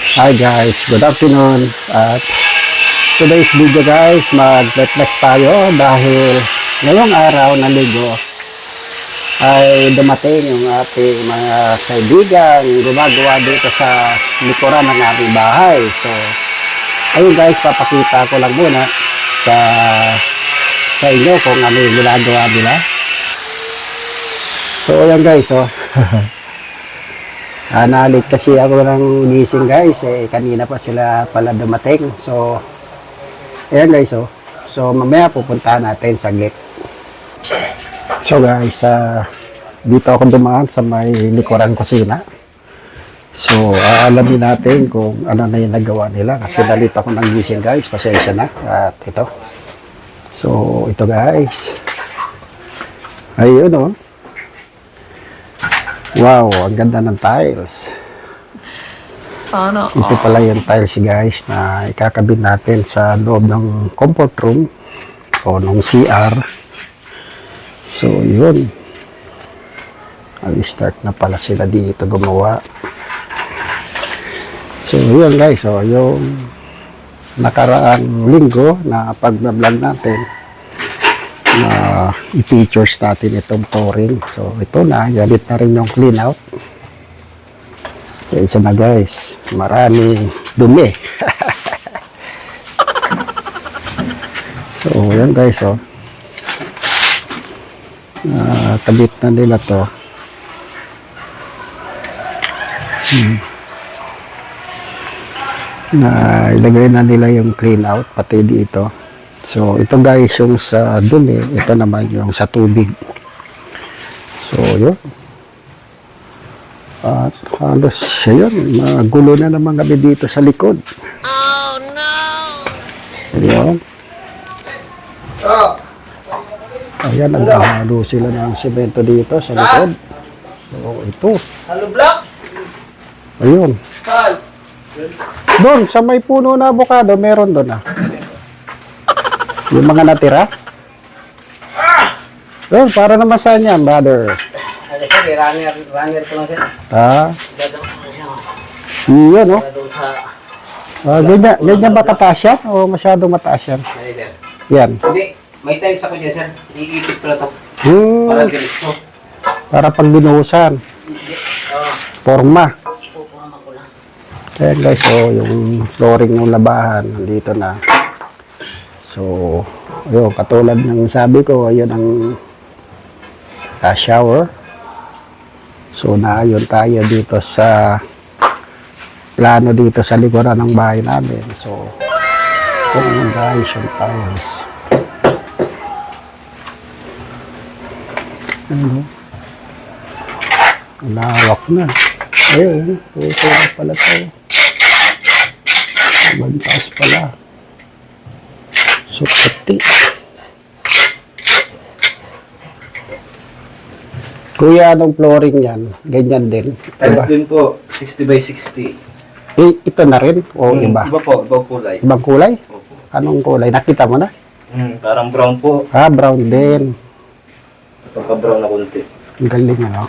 Hi guys, good afternoon. At today's video guys, mag-reflex tayo dahil ngayong araw ng linggo ay dumating yung ating mga kaibigan gumagawa dito sa likuran ng aming bahay. So, ayun guys, papakita ko lang muna sa sa inyo kung ano yung ginagawa nila. So, ayan guys, oh. Ah, nalit kasi ako ng gising guys, eh, kanina pa sila pala dumating. So, ayan guys, oh. So, mamaya pupunta natin saglit. So guys, ah, dito ako dumaan sa may likuran kusina. So, aalamin natin kung ano na yung nagawa nila kasi nalit ako ng gising guys, pasensya na. At ito. So, ito guys. Ayun oh. Wow, ang ganda ng tiles. Sana Ito pala yung tiles guys na ikakabit natin sa loob ng comfort room o ng CR. So, yun. Mag-start na pala sila dito gumawa. So, yun guys. So, yung nakaraang linggo na pag-vlog natin na i-features natin itong flooring. So, ito na. Galit na rin yung clean out. So, isa na guys. Maraming dumi. so, yan guys, oh. Ah, kabit na nila to. Hmm. Na ilagay na nila yung clean out pati dito. So, ito guys yung sa dumi, ito naman yung sa tubig. So, yun. At halos, ayun, magulo na naman kami dito sa likod. Oh, no! Ayun. Ayan, naghahalo sila ng semento dito sa likod. So, ito. Hello, Blocks? Ayun. Doon, sa may puno na avocado, meron doon ah. Yung mga natira. Doon, para naman saan yan, brother? Ano sir, runner, runner ko lang sir. Ah, oh. Doon sa... Ah, ganyan, ganyan ba kataas yan? O masyadong mataas yan? Ano sir? Yan. Hindi, may tiles ako dyan sir. Iikot ko lang to. Hmm, Para diretso. para pag binuhusan. Hindi. Oo. Forma. Pupurama ko lang. Ayan guys, so yung flooring ng labahan, nandito na. So, ayun, katulad ng sabi ko, ayun ang ah, shower. So, naayon tayo dito sa plano dito sa likuran ng bahay namin. So, ito ang guys, yung tiles. Ano? Lawak na. Ayun, puso na pala to. Bantas pala. So, pati. Kuya, anong flooring yan? Ganyan din. Tiles Iba. din po, 60 by 60. Eh, ito na rin? O Hmm, iba? Iba po, ibang kulay. Ibang kulay? Opo. Anong kulay? Nakita mo na? Hmm, parang brown po. Ah, brown din. Pagka-brown na konti. Ang galing ano.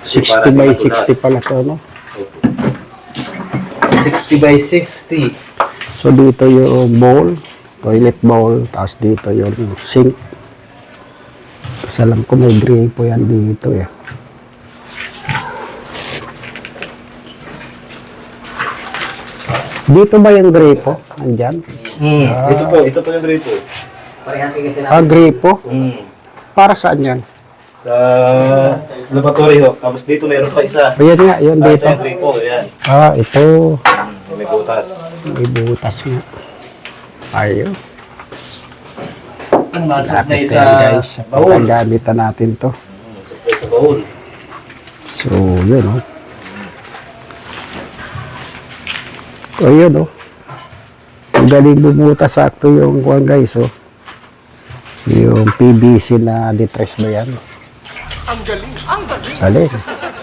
Kasi 60 parang by matulas. 60 pala to, no? Opo. 60 by 60. So, dito yung bowl, toilet bowl, tapos dito yung sink. Kasi alam ko may gripo yan dito eh. Dito ba yung gripo? Nandyan? Hmm, ito po, ito po yung gripo. Parehas sige sir. Ah, gripo? Hmm. Para saan yan? Sa laboratory ho. Tapos dito meron pa isa. Ayan nga, yun Ah, ito dito. yung gripo, ayan. Ah, ito. Hmm, may butas. May butas nga. Ayun. Ang nasa Lapit sa yan guys. baul. Pagkagamitan natin to. Hmm, supply sa baul. So, yun, oh. O, yun, oh. Ang galing bumuta sakto yung kuwan, guys, oh. Yung PVC na depress ba yan? Ang galing, ang galing.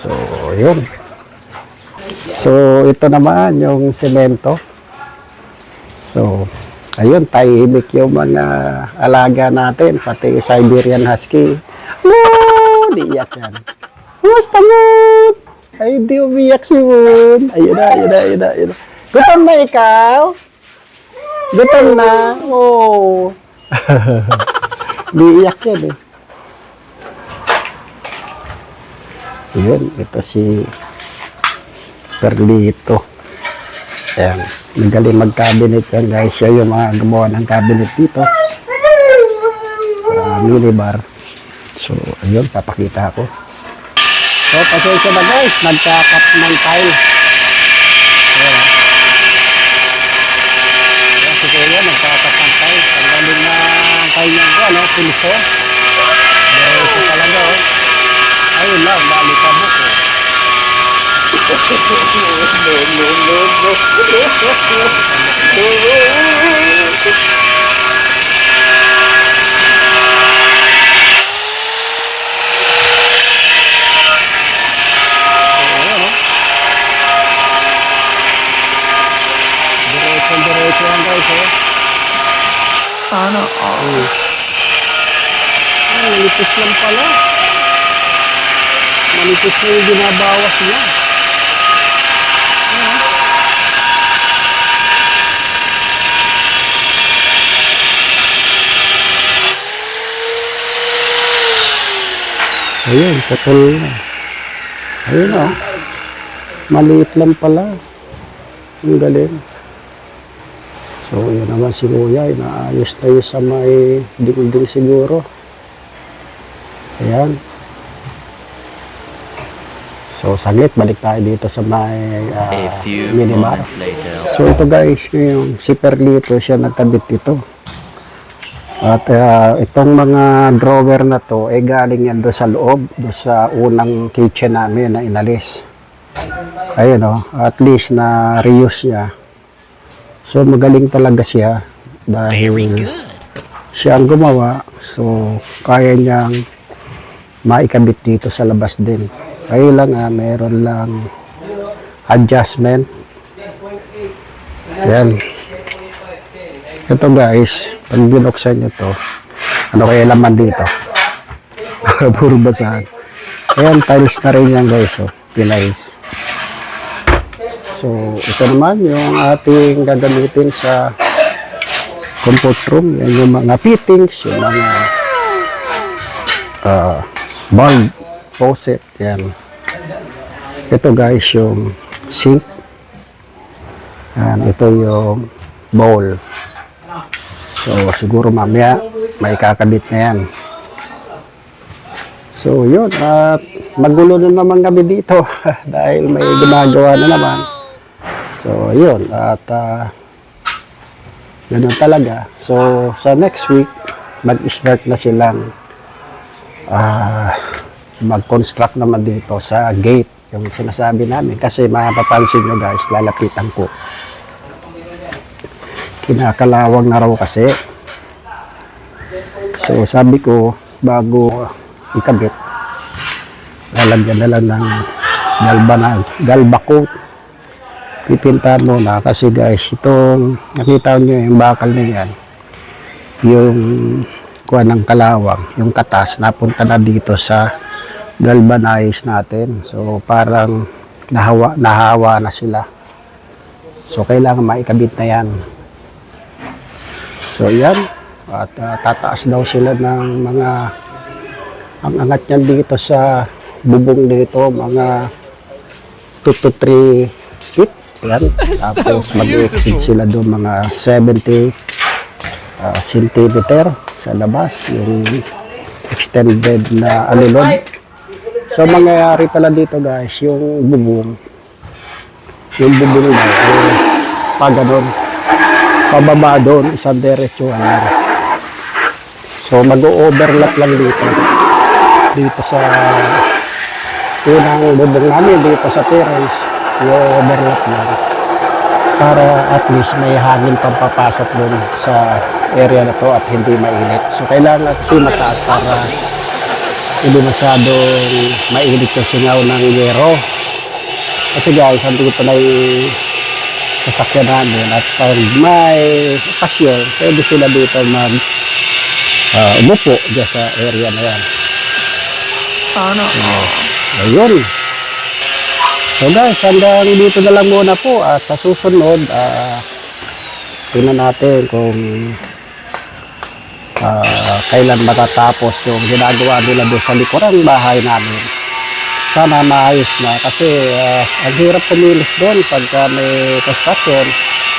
So, yun. So, ito naman yung semento. So, ayun, tahimik yung mga alaga natin, pati Siberian Husky. Di iyak yan. Kumusta mo? Ay, di umiyak si Moon. Ayun na, ayun na, ayun na, ayun na. Gutom na ikaw? Gutom na? Oo. Oh. iyak yan eh. Yun, ito si Perlito. Ayan, magaling mag-cabinet yan guys. Siya yung mga gumawa ng cabinet dito. Sa minibar. So, ayun, papakita ko. So, pasensya na guys, ng tiles. Ayan. Ayan si Kuya, nagka-cut ng tiles. Ang galing na tiler niya, no? Eh, ito talaga, oh. Ayun lang, balikan na. Diretso-diretso yan guys, oh. Sana all. Ay, misis lang pala. Misis lang yung binabawas niya. Ayun, putol na. Ayun oh. Maliit lang pala. Ang galing. So, yun naman si Kuya, inaayos tayo sa may dingding siguro. Ayan. So, saglit, balik tayo dito sa may ah, A few minibar. So, ito guys, yung si Perlito, siya nagkabit ito. At ah, itong mga drawer na to, eh galing yan doon sa loob, doon sa unang kitchen namin na inalis. Ayun o, at least na reuse niya. So magaling talaga siya dahil siya ang gumawa. So kaya niyang maikabit dito sa labas din. Ayun lang ah, meron lang adjustment. Yan. Ito guys, pag binuksan nyo to, ano kaya laman dito? Puro basahan. Ayan, tiles na rin yan guys. Oh. Pinails. So, ito naman yung ating gagamitin sa comfort room. Yan yung mga fittings, yung mga uh, bulb, faucet. Yan. Ito guys, yung sink. Yan, ito yung bowl. So, siguro mamaya may kakabit na yan. So, yun. At magulo na naman kami dito dahil may ginagawa na naman. So, yun. At ah, ganun talaga. So, sa next week, mag-start na silang ah, mag-construct naman dito sa gate yung sinasabi namin. Kasi mapapansin nyo guys, lalapitan ko. Kinakalawang na raw kasi. So, sabi ko, bago ikabit, lalagyan na lang ng galba na, galba coat. Pipinta muna kasi guys, itong nakita nyo yung bakal na yan, yung kuha ng kalawang, yung katas, napunta na dito sa galvanize natin. So, parang nahawa, nahawa na sila. So, kailangan maikabit na yan. So, yan. At ah, tataas daw sila ng mga ang angat niyan dito sa bubong dito, mga 2 to 3 feet. Yan. Tapos mag-exceed sila doon mga 70 ah, centimeter sa labas. Yung extended na alulod. So, mangyayari pala dito guys, yung bubong, yung bubong na, eh, pag ganun, pababa doon, isang diretsuhan lang. So, mag-overlap lang dito. Dito sa unang bubong namin, dito sa terrace, i-overlap lang. Para at least may hangin pang papasok doon sa area na to at hindi mainit. So, kailangan kasi mataas para hindi masyadong mainit sa singaw ng yero. Kasi guys, andito na yung sasakyan namin at pag may occasion, pwede sila dito mag uh, umupo dyan sa area na yan. All. Ayun. So guys, hanggang dito na lang muna po at sa susunod, ah tingnan natin kung ah, kailan matatapos yung ginagawa nila doon sa likurang bahay namin. Sana maayos na. Kasi ah, ang hirap kumilos doon pagka may construction.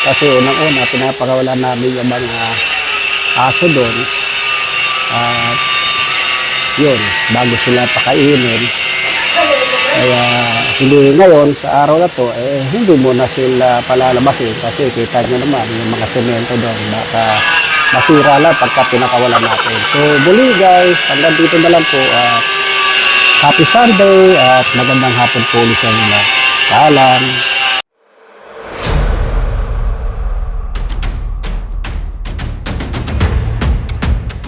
Kasi unang-una pinapagawalan namin yung mga aso doon. At yun, bago sila pakainin kaya hindi ngayon sa araw na to eh hindi mo na sila palalabasin. Kasi kita nyo naman yung mga semento doon baka masira lang pagka pinakawalan natin. So muli guys hanggang dito na lang po at happy Sunday at magandang hapon po sa inyo paalam